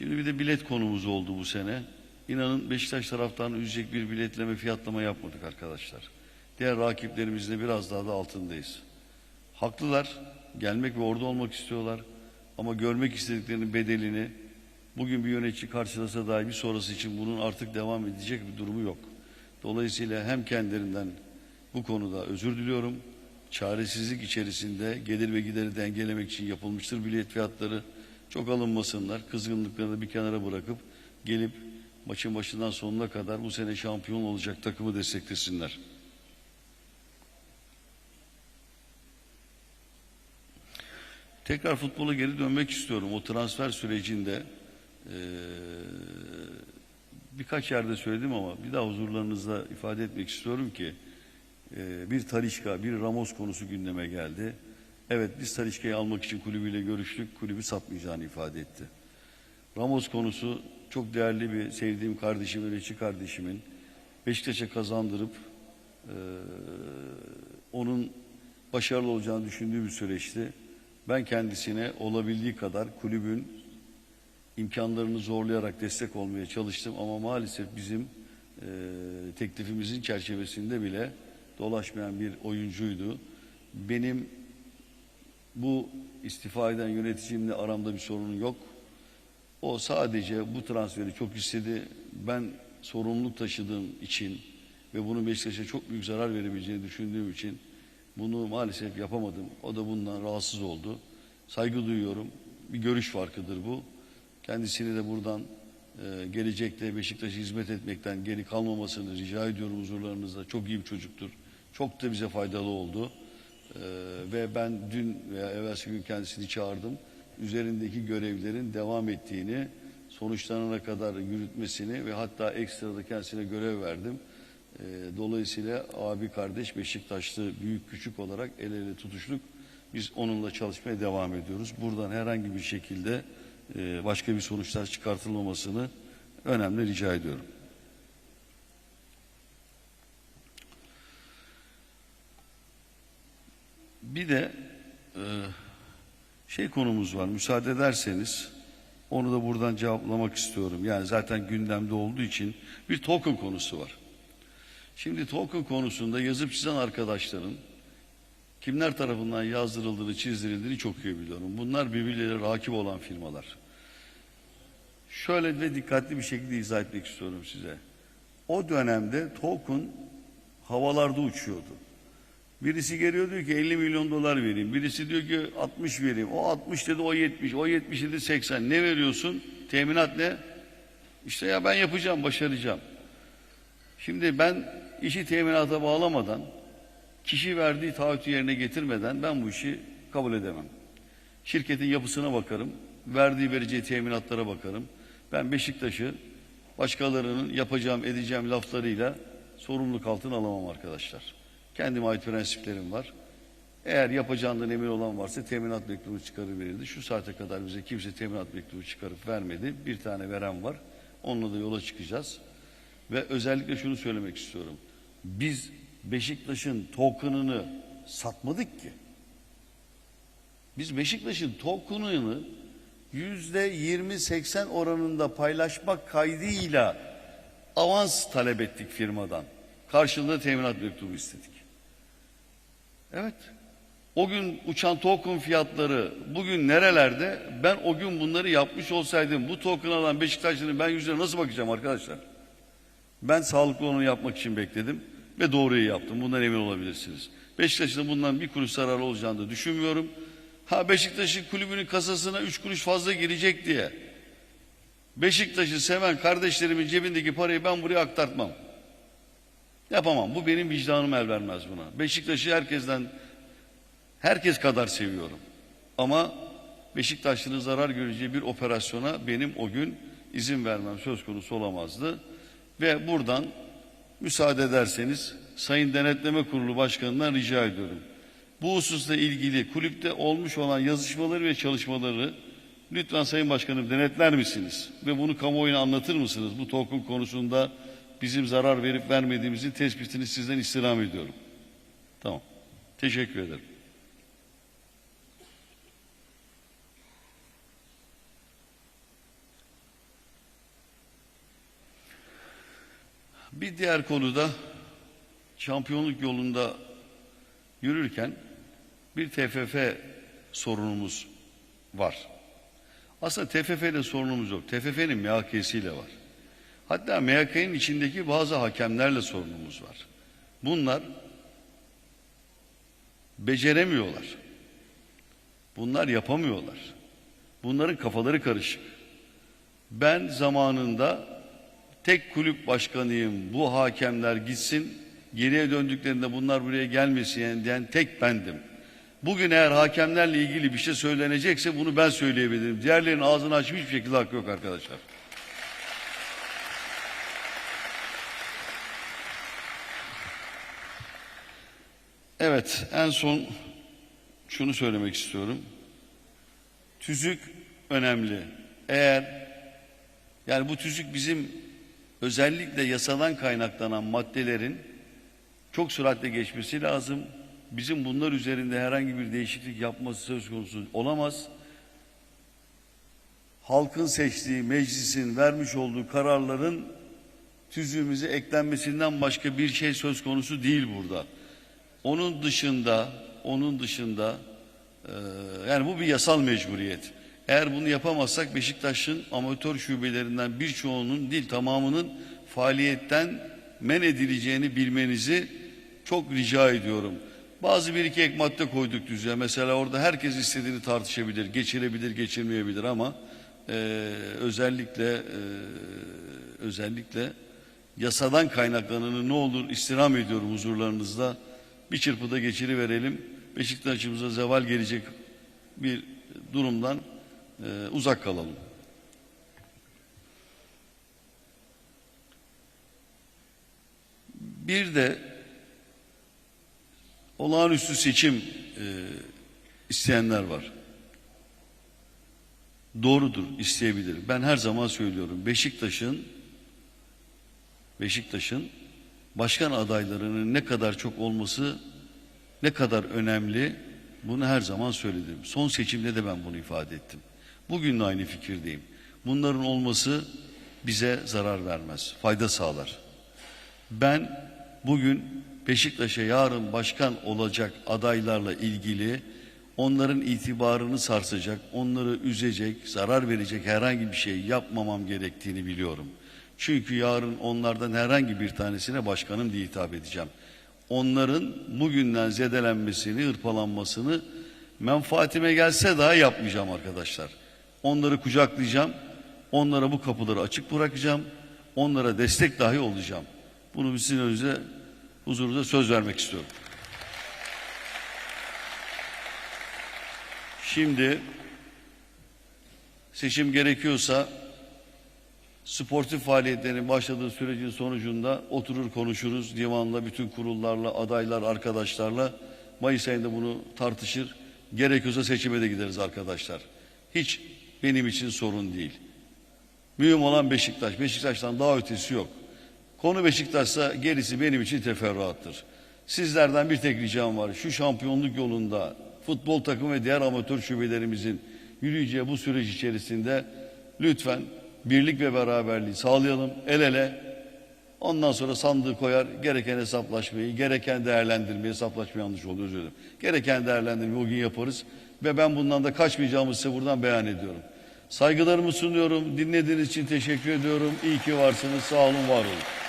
Şimdi bir de bilet konumuz oldu bu sene. İnanın Beşiktaş taraftarını üzecek bir biletleme fiyatlama yapmadık arkadaşlar. Diğer rakiplerimizle biraz daha da altındayız. Haklılar. Gelmek ve orada olmak istiyorlar. Ama görmek istediklerinin bedelini bugün bir yönetici karşılasa dahi bir sonrası için bunun artık devam edecek bir durumu yok. Dolayısıyla hem kendilerinden bu konuda özür diliyorum. Çaresizlik içerisinde gelir ve gideri dengelemek için yapılmıştır bilet fiyatları. Çok alınmasınlar. Kızgınlıklarını bir kenara bırakıp gelip maçın başından sonuna kadar bu sene şampiyon olacak takımı desteklesinler. Tekrar futbola geri dönmek istiyorum. O transfer sürecinde eee, birkaç yerde söyledim ama bir daha huzurlarınızda ifade etmek istiyorum ki eee, bir Talişka, bir Ramos konusu gündeme geldi. Evet biz Talişka'yı almak için kulübüyle görüştük. Kulübü satmayacağını ifade etti. Ramos konusu çok değerli bir sevdiğim kardeşim, Reçi kardeşimin Beşiktaş'a kazandırıp eee, onun başarılı olacağını düşündüğü bir süreçti. Ben kendisine olabildiği kadar kulübün imkanlarını zorlayarak destek olmaya çalıştım ama maalesef bizim eee, teklifimizin çerçevesinde bile dolaşmayan bir oyuncuydu. Benim bu istifa eden yöneticimle aramda bir sorun yok. O sadece bu transferi çok istedi. Ben sorumluluk taşıdığım için ve bunun Beşiktaş'a çok büyük zarar verebileceğini düşündüğüm için bunu maalesef yapamadım. O da bundan rahatsız oldu. Saygı duyuyorum. Bir görüş farkıdır bu. Kendisini de buradan e, gelecekte Beşiktaş'a hizmet etmekten geri kalmamasını rica ediyorum huzurlarınızda. Çok iyi bir çocuktur. Çok da bize faydalı oldu. E, ve ben dün veya evvelsi gün kendisini çağırdım. Üzerindeki görevlerin devam ettiğini, sonuçlanana kadar yürütmesini ve hatta ekstra da kendisine görev verdim. E, dolayısıyla abi kardeş Beşiktaşlı büyük küçük olarak el ele tutuştuk. Biz onunla çalışmaya devam ediyoruz. Buradan herhangi bir şekilde e, başka bir sonuçlar çıkartılmamasını önemli rica ediyorum. Bir de e, şey konumuz var. Müsaade ederseniz onu da buradan cevaplamak istiyorum. Yani zaten gündemde olduğu için bir token konusu var. Şimdi token konusunda yazıp çizen arkadaşların kimler tarafından yazdırıldığını, çizdirildiğini çok iyi biliyorum. Bunlar birbirleriyle rakip olan firmalar. Şöyle ve dikkatli bir şekilde izah etmek istiyorum size. O dönemde token havalarda uçuyordu. Birisi geliyor diyor ki 50 milyon dolar vereyim. Birisi diyor ki 60 vereyim. O 60 dedi o 70. O 70 dedi 80. Ne veriyorsun? Teminat ne? İşte ya ben yapacağım, başaracağım. Şimdi ben işi teminata bağlamadan, kişi verdiği taahhütü yerine getirmeden ben bu işi kabul edemem. Şirketin yapısına bakarım, verdiği vereceği teminatlara bakarım. Ben Beşiktaş'ı başkalarının yapacağım edeceğim laflarıyla sorumluluk altına alamam arkadaşlar. Kendime ait prensiplerim var. Eğer yapacağından emin olan varsa teminat mektubu çıkarır verirdi. Şu saate kadar bize kimse teminat mektubu çıkarıp vermedi. Bir tane veren var. Onunla da yola çıkacağız. Ve özellikle şunu söylemek istiyorum. Biz Beşiktaş'ın token'ını satmadık ki. Biz Beşiktaş'ın token'ını yüzde 20-80 oranında paylaşmak kaydıyla avans talep ettik firmadan. Karşılığında teminat mektubu istedik. Evet. O gün uçan token fiyatları bugün nerelerde? Ben o gün bunları yapmış olsaydım bu token alan Beşiktaşlı'nın ben yüzüne nasıl bakacağım arkadaşlar? Ben sağlıklı olanı yapmak için bekledim ve doğruyu yaptım. Bundan emin olabilirsiniz. Beşiktaş'ın bundan bir kuruş zararı olacağını da düşünmüyorum. Ha Beşiktaş'ın kulübünün kasasına üç kuruş fazla girecek diye. Beşiktaş'ı seven kardeşlerimin cebindeki parayı ben buraya aktartmam. Yapamam. Bu benim vicdanım el vermez buna. Beşiktaş'ı herkesten herkes kadar seviyorum. Ama Beşiktaşlı'nın zarar göreceği bir operasyona benim o gün izin vermem söz konusu olamazdı. Ve buradan müsaade ederseniz Sayın Denetleme Kurulu Başkanı'ndan rica ediyorum. Bu hususla ilgili kulüpte olmuş olan yazışmaları ve çalışmaları lütfen Sayın Başkanım denetler misiniz? Ve bunu kamuoyuna anlatır mısınız? Bu token konusunda bizim zarar verip vermediğimizin tespitini sizden istirham ediyorum. Tamam. Teşekkür ederim. Bir diğer konuda şampiyonluk yolunda yürürken bir TFF sorunumuz var. Aslında TFF ile sorunumuz yok. TFF'nin MHK'siyle var. Hatta MHK'nin içindeki bazı hakemlerle sorunumuz var. Bunlar beceremiyorlar. Bunlar yapamıyorlar. Bunların kafaları karışık. Ben zamanında tek kulüp başkanıyım. Bu hakemler gitsin. Geriye döndüklerinde bunlar buraya gelmesin diyen tek bendim. Bugün eğer hakemlerle ilgili bir şey söylenecekse bunu ben söyleyebilirim. Diğerlerinin ağzını açıp hiçbir şekilde hakkı yok arkadaşlar. Evet, en son şunu söylemek istiyorum. Tüzük önemli. Eğer yani bu tüzük bizim özellikle yasadan kaynaklanan maddelerin çok süratle geçmesi lazım. Bizim bunlar üzerinde herhangi bir değişiklik yapması söz konusu olamaz. Halkın seçtiği meclisin vermiş olduğu kararların tüzüğümüze eklenmesinden başka bir şey söz konusu değil burada. Onun dışında, onun dışında e, yani bu bir yasal mecburiyet. Eğer bunu yapamazsak Beşiktaş'ın amatör şubelerinden birçoğunun değil tamamının faaliyetten men edileceğini bilmenizi çok rica ediyorum. Bazı bir iki ek madde koyduk düzeye. Mesela orada herkes istediğini tartışabilir, geçirebilir, geçirmeyebilir ama e, özellikle e, özellikle yasadan kaynaklananı ne olur istirham ediyorum huzurlarınızda. Bir çırpıda geçiri verelim. Beşiktaş'ımıza zeval gelecek bir durumdan e, uzak kalalım. Bir de olağanüstü seçim e, isteyenler var. Doğrudur, isteyebilir. Ben her zaman söylüyorum. Beşiktaş'ın Beşiktaş'ın başkan adaylarının ne kadar çok olması ne kadar önemli bunu her zaman söyledim. Son seçimde de ben bunu ifade ettim. Bugün de aynı fikirdeyim. Bunların olması bize zarar vermez, fayda sağlar. Ben bugün Beşiktaş'a yarın başkan olacak adaylarla ilgili onların itibarını sarsacak, onları üzecek, zarar verecek herhangi bir şey yapmamam gerektiğini biliyorum. Çünkü yarın onlardan herhangi bir tanesine başkanım diye hitap edeceğim. Onların bugünden zedelenmesini, hırpalanmasını menfaatime gelse daha yapmayacağım arkadaşlar. Onları kucaklayacağım, onlara bu kapıları açık bırakacağım, onlara destek dahi olacağım. Bunu sizin önünüze, huzurunuza söz vermek istiyorum. Şimdi seçim gerekiyorsa sportif faaliyetlerin başladığı sürecin sonucunda oturur konuşuruz. Divanla, bütün kurullarla, adaylar, arkadaşlarla Mayıs ayında bunu tartışır. Gerekiyorsa seçime de gideriz arkadaşlar. Hiç benim için sorun değil. Mühim olan Beşiktaş. Beşiktaş'tan daha ötesi yok. Konu Beşiktaş'sa gerisi benim için teferruattır. Sizlerden bir tek ricam var. Şu şampiyonluk yolunda futbol takımı ve diğer amatör şubelerimizin yürüyeceği bu süreç içerisinde lütfen birlik ve beraberliği sağlayalım el ele. Ondan sonra sandığı koyar gereken hesaplaşmayı, gereken değerlendirmeyi, hesaplaşma yanlış oldu özür dilerim. Gereken değerlendirmeyi o gün yaparız ve ben bundan da kaçmayacağımı size buradan beyan ediyorum. Saygılarımı sunuyorum. Dinlediğiniz için teşekkür ediyorum. İyi ki varsınız. Sağ olun, var olun.